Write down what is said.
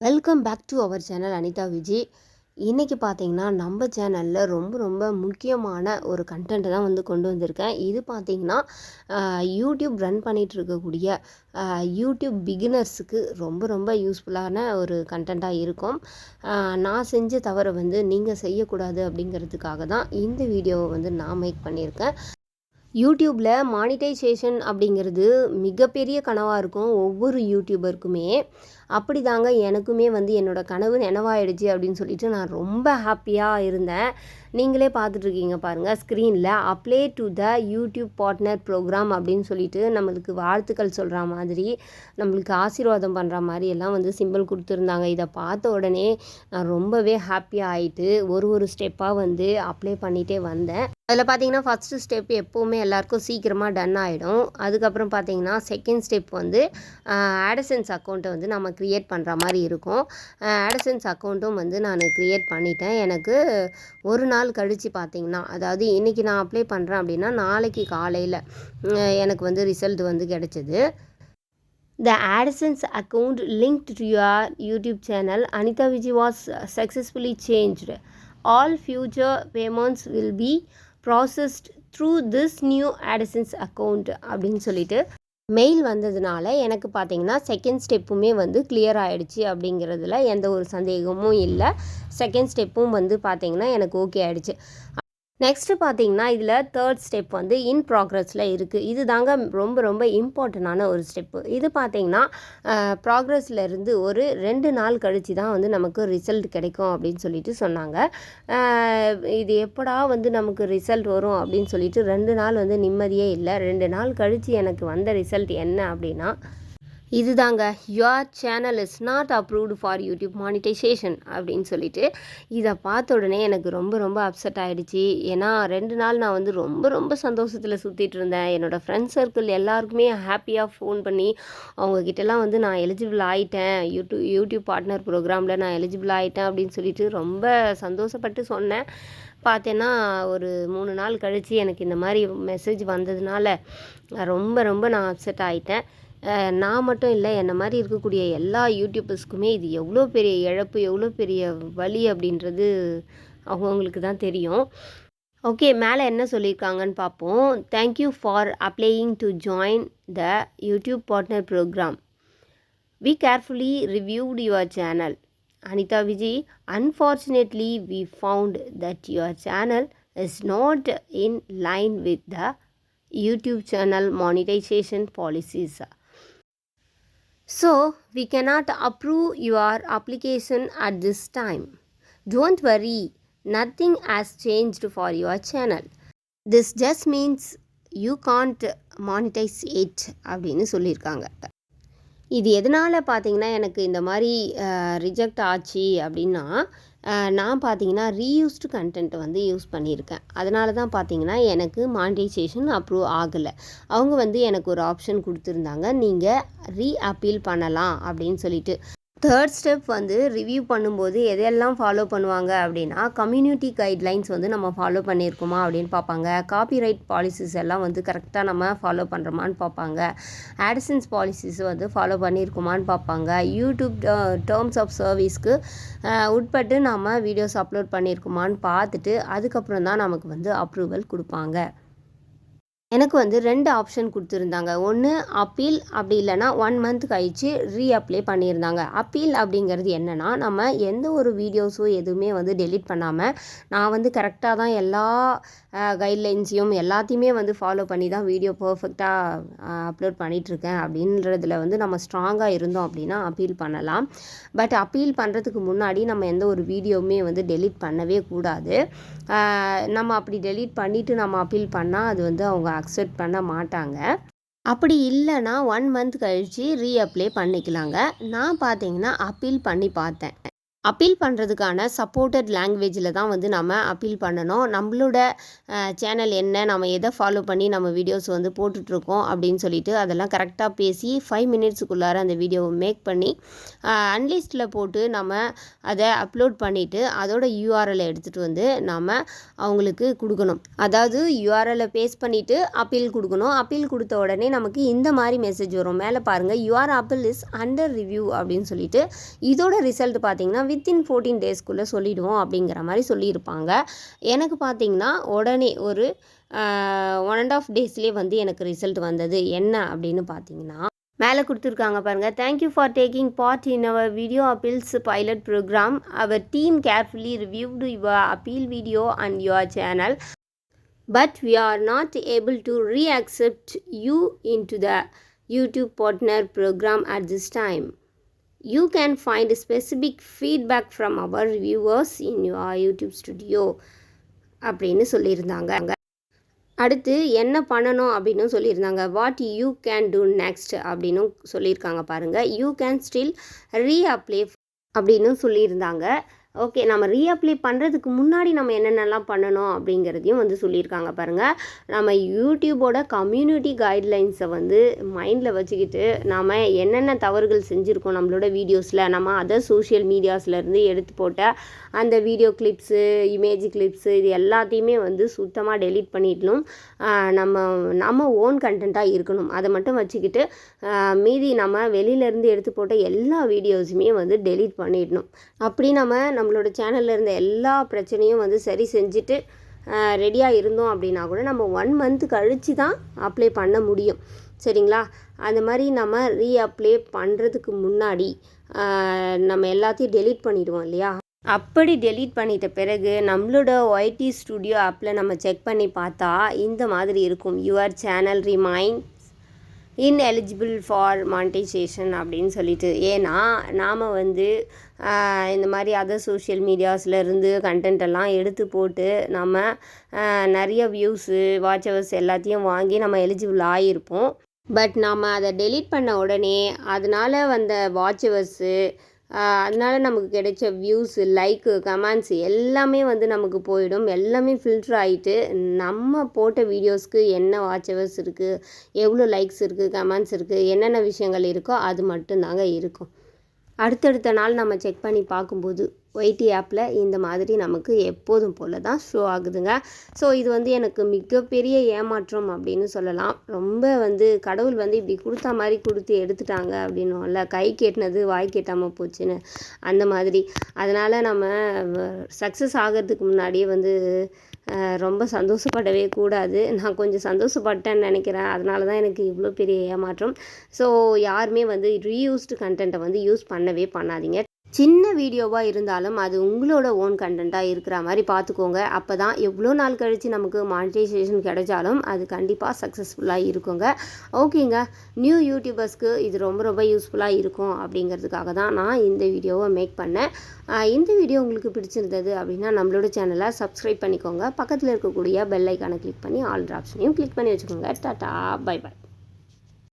Welcome back to our channel Anitha Viji இன்றைக்கி பார்த்தீங்கன்னா நம்ம சேனலில் ரொம்ப ரொம்ப முக்கியமான ஒரு கண்டென்ட் தான் வந்து கொண்டு வந்திருக்கேன். இது பார்த்தீங்கன்னா யூடியூப் ரன் பண்ணிகிட்டு இருக்கக்கூடிய யூடியூப் பிகினர்ஸுக்கு ரொம்ப ரொம்ப யூஸ்ஃபுல்லான ஒரு கண்டென்ட்டாக இருக்கும். நான் செஞ்ச தவறை வந்து நீங்கள் செய்யக்கூடாது அப்படிங்கிறதுக்காக தான் இந்த வீடியோவை வந்து நான் மேக் பண்ணியிருக்கேன். யூடியூப்பில் மானிட்டைசேஷன் அப்படிங்கிறது மிகப்பெரிய கனவாக இருக்கும் ஒவ்வொரு யூடியூபருக்குமே அப்படி தாங்க எனக்குமே வந்து என்னோடய கனவு நினைவாயிடுச்சு அப்படின்னு சொல்லிட்டு நான் ரொம்ப ஹாப்பியாக இருந்தேன். நீங்களே பார்த்துட்ருக்கீங்க பாருங்கள் ஸ்க்ரீனில் apply to the YouTube partner program அப்படின்னு சொல்லிட்டு நம்மளுக்கு வாழ்த்துக்கள் சொல்கிற மாதிரி நம்மளுக்கு ஆசீர்வாதம் பண்ணுற மாதிரி எல்லாம் வந்து சிம்பிள் கொடுத்துருந்தாங்க. இதை பார்த்த உடனே நான் ரொம்பவே ஹாப்பியாக ஆகிட்டு ஒரு ஒரு ஸ்டெப்பாக வந்து அப்ளை பண்ணிகிட்டே வந்தேன். அதில் பார்த்தீங்கன்னா ஃபஸ்ட்டு ஸ்டெப் எப்போவுமே எல்லாருக்கும் சீக்கிரமாக டன் ஆகிடும் அதுக்கப்புறம் பார்த்தீங்கன்னா செகண்ட் ஸ்டெப் வந்து ஆடசன்ஸ் அக்கௌண்ட்டை வந்து நம்ம க்ரியேட் பண்ணுற மாதிரி இருக்கும் ஆடசன்ஸ் அக்கௌண்ட்டும் வந்து நான் க்ரியேட் பண்ணிட்டேன் எனக்கு ஒரு நாள் கழித்து பார்த்தீங்கன்னா அதாவது இன்றைக்கி நான் அப்ளை பண்ணுறேன் அப்படின்னா நாளைக்கு காலையில் எனக்கு வந்து ரிசல்ட் வந்து கிடச்சிது The AdSense account linked to your YouTube channel Anita Vijay was successfully changed. All future payments will be processed through this new AdSense account அப்படின்னு சொல்லிட்டு மெயில் வந்ததுனால எனக்கு பார்த்தீங்கன்னா செகண்ட் ஸ்டெப்புமே வந்து கிளியர் ஆகிடுச்சி அப்படிங்கிறதுல எந்த ஒரு சந்தேகமும் இல்லை. செகண்ட் ஸ்டெப்பும் வந்து பார்த்தீங்கன்னா எனக்கு ஓகே ஆகிடுச்சி நெக்ஸ்ட்டு பார்த்தீங்கன்னா இதில் தேர்ட் ஸ்டெப் வந்து இன் ப்ராக்ரஸில் இருக்குது இது தாங்க ரொம்ப ரொம்ப இம்பார்ட்டண்டான ஒரு ஸ்டெப்பு இது பார்த்தீங்கன்னா ப்ராக்ரஸில் இருந்து ஒரு ரெண்டு நாள் கழித்து தான் வந்து நமக்கு ரிசல்ட் கிடைக்கும் அப்படின்னு சொல்லிட்டு சொன்னாங்க. இது எப்படா வந்து நமக்கு ரிசல்ட் வரும் அப்படின்னு சொல்லிட்டு ரெண்டு நாள் வந்து நிம்மதியே இல்லை. ரெண்டு நாள் கழித்து எனக்கு வந்த ரிசல்ட் என்ன அப்படின்னா இதுதாங்க your channel is not approved for YouTube monetization அப்படின்னு சொல்லிட்டு இதை பார்த்த உடனே எனக்கு ரொம்ப ரொம்ப அப்செட் ஆகிடுச்சி ஏன்னா ரெண்டு நாள் நான் வந்து ரொம்ப ரொம்ப சந்தோஷத்தில் சுற்றிட்டு இருந்தேன். என்னோடய ஃப்ரெண்ட்ஸ் சர்க்கிள் எல்லாருக்குமே ஹாப்பியாக ஃபோன் பண்ணி அவங்கக்கிட்டலாம் வந்து நான் எலிஜிபிள் ஆகிட்டேன் யூடியூப் யூடியூப் பார்ட்னர் ப்ரோக்ராமில் நான் எலிஜிபிள் ஆகிட்டேன் அப்படின்னு சொல்லிட்டு ரொம்ப சந்தோஷப்பட்டு சொன்னேன். பார்த்தேன்னா ஒரு மூணு நாள் கழித்து எனக்கு இந்த மாதிரி மெசேஜ் வந்ததுனால ரொம்ப ரொம்ப நான் அப்செட் ஆகிட்டேன் நான் மட்டும் இல்லை என்னை மாதிரி இருக்கக்கூடிய எல்லா யூடியூபர்ஸ்க்குமே இது எவ்வளோ பெரிய இழப்பு எவ்வளோ பெரிய வழி அப்படின்றது அவங்கவுங்களுக்கு தான் தெரியும். ஓகே மேலே என்ன சொல்லியிருக்காங்கன்னு பார்ப்போம். Thank you for applying to join the YouTube partner program we carefully reviewed your channel Anitha Vijay unfortunately we found that your channel is not in line with the YouTube channel monetization policies So, we cannot approve your application at this time. Don't worry, nothing has changed for your channel. This just means you can't monetize it அப்படின்னு சொல்லியிருக்காங்க இது எதனால் பார்த்தீங்கன்னா எனக்கு இந்த மாதிரி reject ஆச்சு அப்படின்னா நான் பார்த்தீங்கன்னா ரீயூஸ்டு கண்டென்ட் வந்து யூஸ் பண்ணியிருக்கேன். அதனால தான் பார்த்தீங்கன்னா எனக்கு மானிட்டைசேஷன் அப்ரூவ் ஆகலை. அவங்க வந்து எனக்கு ஒரு ஆப்ஷன் கொடுத்துருந்தாங்க. நீங்கள் ரீ அப்பீல் பண்ணலாம் அப்படின்னு சொல்லிட்டு. தேர்ட் ஸ்டெப் வந்து ரிவ்யூ பண்ணும்போது எதையெல்லாம் ஃபாலோ பண்ணுவாங்க அப்படின்னா கம்யூனிட்டி கைட்லைன்ஸ் வந்து நம்ம ஃபாலோ பண்ணியிருக்கோமா அப்படின்னு பார்ப்பாங்க. காப்பிரைட் பாலிசிஸ் எல்லாம் வந்து கரெக்டாக நம்ம ஃபாலோ பண்ணுறோமான்னு பார்ப்பாங்க. ஆடிசன்ஸ் பாலிசிஸ் வந்து ஃபாலோ பண்ணியிருக்கோமான்னு பார்ப்பாங்க. யூடியூப் டேர்ம்ஸ் ஆஃப் சர்வீஸ்க்கு உட்பட்டு நம்ம வீடியோஸ் அப்லோட் பண்ணியிருக்கோமான்னு பார்த்துட்டு அதுக்கப்புறம் தான் நமக்கு வந்து அப்ரூவல் கொடுப்பாங்க. எனக்கு வந்து ரெண்டு ஆப்ஷன் கொடுத்துருந்தாங்க. ஒன்று அப்பீல் அப்படி இல்லைனா ஒன் மந்த் கழித்து ரீஅப்ளை பண்ணியிருந்தாங்க. அப்பீல் அப்படிங்கிறது என்னென்னா நம்ம எந்த ஒரு வீடியோஸோ எதுவுமே வந்து டெலிட் பண்ணாமல் நான் வந்து கரெக்டாக தான் எல்லா கைட்லைன்ஸையும் எல்லாத்தையுமே வந்து ஃபாலோ பண்ணி தான் வீடியோ பர்ஃபெக்டாக அப்லோட் பண்ணிகிட்ருக்கேன் அப்படின்றதுல வந்து நம்ம ஸ்ட்ராங்காக இருந்தோம் அப்படின்னா அப்பீல் பண்ணலாம். பட் அப்பீல் பண்ணுறதுக்கு முன்னாடி நம்ம எந்த ஒரு வீடியோவுமே வந்து டெலிட் பண்ணவே கூடாது. நம்ம அப்படி டெலிட் பண்ணிவிட்டு நம்ம அப்பீல் பண்ணால் அது வந்து அவங்க அக்செப்ட் பண்ண மாட்டாங்க. அப்படி இல்லைன்னா ஒன் மந்த் கழித்து ரீஅப்ளை பண்ணிக்கலாங்க. நான் பார்த்தீங்கன்னா அப்பீல் பண்ணி பார்த்தேன். அப்பீல் பண்ணுறதுக்கான சப்போர்ட்டட் லாங்குவேஜில் தான் வந்து நம்ம அப்பீல் பண்ணணும். நம்மளோட சேனல் என்ன நம்ம எதை ஃபாலோ பண்ணி நம்ம வீடியோஸ் வந்து போட்டுட்ருக்கோம் அப்படின்னு சொல்லிட்டு அதெல்லாம் கரெக்டாக பேசி ஃபைவ் மினிட்ஸுக்குள்ளார அந்த வீடியோவை மேக் பண்ணி அன்லிஸ்ட்டில் போட்டு நம்ம அதை அப்லோட் பண்ணிவிட்டு அதோட யூஆர்எல் எடுத்துகிட்டு வந்து நம்ம அவங்களுக்கு கொடுக்கணும். அதாவது யூஆர்எல்லை பேஸ் பண்ணிவிட்டு அப்பீல் கொடுக்கணும். அப்பீல் கொடுத்த உடனே நமக்கு இந்த மாதிரி மெசேஜ் வரும். மேலே பாருங்கள் your appeal is under review அப்படின்னு சொல்லிட்டு இதோட ரிசல்ட் பார்த்தீங்கன்னா வித்தின் ஃபோர்டீன் டேஸ்க்குள்ளே சொல்லிவிடுவோம் அப்படிங்கிற மாதிரி சொல்லியிருப்பாங்க. எனக்கு பார்த்தீங்கன்னா உடனே ஒரு ஒன் அண்ட் ஆஃப் டேஸ்லேயே வந்து எனக்கு ரிசல்ட் வந்தது. என்ன அப்படின்னு பார்த்தீங்கன்னா மேலே கொடுத்துருக்காங்க பாருங்கள் thank you for taking part in our video appeals pilot program our team carefully reviewed your appeal video and your channel but we are not able to reaccept you into the YouTube partner program at this time you can find specific feedback from our viewers in your YouTube studio அப்படின்னு சொல்லியிருந்தாங்க. அடுத்து என்ன பண்ணணும் அப்படின்னு சொல்லியிருந்தாங்க. What you can do next அப்படின்னு சொல்லியிருக்காங்க பாருங்கள் யூ கேன் ஸ்டில் ரீஅப்ளே அப்படின்னு சொல்லியிருந்தாங்க. ஓகே நம்ம ரீஅப்ளை பண்ணுறதுக்கு முன்னாடி நம்ம என்னென்னலாம் பண்ணணும் அப்படிங்கிறதையும் வந்து சொல்லியிருக்காங்க பாருங்கள் நம்ம யூடியூபோட கம்யூனிட்டி கைட்லைன்ஸை வந்து மைண்டில் வச்சுக்கிட்டு நாம் என்னென்ன தவறுகள் செஞ்சுருக்கோம் நம்மளோட வீடியோஸில் நம்ம அதர் சோஷியல் மீடியாஸ்லேருந்து எடுத்து போட்ட அந்த வீடியோ கிளிப்ஸு இமேஜ் கிளிப்ஸு இது எல்லாத்தையுமே வந்து சுத்தமாக டெலீட் பண்ணிடணும். நம்ம நம்ம ஓன் கண்டென்ட்டாக இருக்கணும். அதை மட்டும் வச்சுக்கிட்டு மீதி நம்ம வெளியிலேருந்து எடுத்து போட்ட எல்லா வீடியோஸுமே வந்து டெலீட் பண்ணிடணும். அப்படி நம்ம நம்மளோட சேனலில் இருந்த எல்லா பிரச்சனையும் வந்து சரி செஞ்சுட்டு ரெடியாக இருந்தோம் அப்படின்னா கூட நம்ம ஒன் மந்த் கழித்து தான் அப்ளை பண்ண முடியும். சரிங்களா? அந்த மாதிரி நம்ம ரீ அப்ளை பண்ணுறதுக்கு முன்னாடி நம்ம எல்லாத்தையும் டெலீட் பண்ணிடுவோம் இல்லையா? அப்படி டெலீட் பண்ணிட்ட பிறகு நம்மளோட ஒய்டி ஸ்டுடியோ ஆப்பில் நம்ம செக் பண்ணி பார்த்தா இந்த மாதிரி இருக்கும். Your channel remained ineligible for monetization அப்படின்னு சொல்லிட்டு. ஏன்னா நாம் வந்து இந்த மாதிரி அதர் சோஷியல் மீடியாஸ்லேருந்து கண்டென்ட் எல்லாம் எடுத்து போட்டு நம்ம நிறைய வியூஸு வாட்சவர்ஸ் எல்லாத்தையும் வாங்கி நம்ம எலிஜிபிள் ஆகியிருப்போம் பட் நாம் அதை டெலீட் பண்ண உடனே அதனால் வந்த வாட்சவர்ஸு அதனால நமக்கு கிடைச்ச வியூஸு லைக்கு கமெண்ட்ஸ் எல்லாமே வந்து நமக்கு போயிடும். எல்லாமே ஃபில்ட்ரு ஆகிட்டு நம்ம போட்ட வீடியோஸ்க்கு என்ன வாட்சவர்ஸ் இருக்குது எவ்வளோ லைக்ஸ் இருக்குது கமெண்ட்ஸ் இருக்குது என்னென்ன விஷயங்கள் இருக்கோ அது மட்டும்தாங்க இருக்கும். அடுத்தடுத்த நாள் நம்ம செக் பண்ணி பார்க்கும்போது ஒய்டி ஆப்பில் இந்த மாதிரி நமக்கு எப்போதும் போல் தான் ஷோ ஆகுதுங்க. ஸோ இது வந்து எனக்கு மிகப்பெரிய ஏமாற்றம் அப்படின்னு சொல்லலாம். ரொம்ப வந்து கடவுள் வந்து இப்படி கொடுத்தா மாதிரி கொடுத்து எடுத்துட்டாங்க அப்படின்னும்ல. கை கேட்டினது வாய் கேட்டாமல் போச்சுன்னு. அந்த மாதிரி. அதனால் நம்ம சக்ஸஸ் ஆகிறதுக்கு முன்னாடியே வந்து ரொம்ப சந்தோஷப்படவே கூடாது. நான் கொஞ்சம் சந்தோஷப்பட்டேன்னு நினைக்கிறேன். அதனால தான் எனக்கு இவ்வளோ பெரிய ஏமாற்றம். ஸோ யாருமே வந்து ரீயூஸ்டு கண்டென்ட்டை வந்து யூஸ் பண்ணவே பண்ணாதீங்க. சின்ன வீடியோவாக இருந்தாலும் அது உங்களோட ஓன் கண்டென்ட்டாக இருக்கிற மாதிரி பார்த்துக்கோங்க அப்போ தான் எவ்வளோ நாள் கழித்து நமக்கு மானிட்டைசேஷன் கிடைச்சாலும் அது கண்டிப்பாக சக்ஸஸ்ஃபுல்லாக இருக்குங்க. ஓகேங்க. நியூ யூடியூபர்ஸ்க்கு இது ரொம்ப ரொம்ப யூஸ்ஃபுல்லாக இருக்கும் அப்படிங்கிறதுக்காக தான் நான் இந்த வீடியோவை மேக் பண்ணேன். இந்த வீடியோ உங்களுக்கு பிடிச்சிருந்தது அப்படின்னா நம்மளோட சேனலை சப்ஸ்கிரைப் பண்ணிக்கோங்க. பக்கத்தில் இருக்கக்கூடிய பெல் ஐக்கானை கிளிக் பண்ணி ஆல் ஆப்ஷனையும் கிளிக் பண்ணி வச்சுக்கோங்க. டாட்டா. Bye bye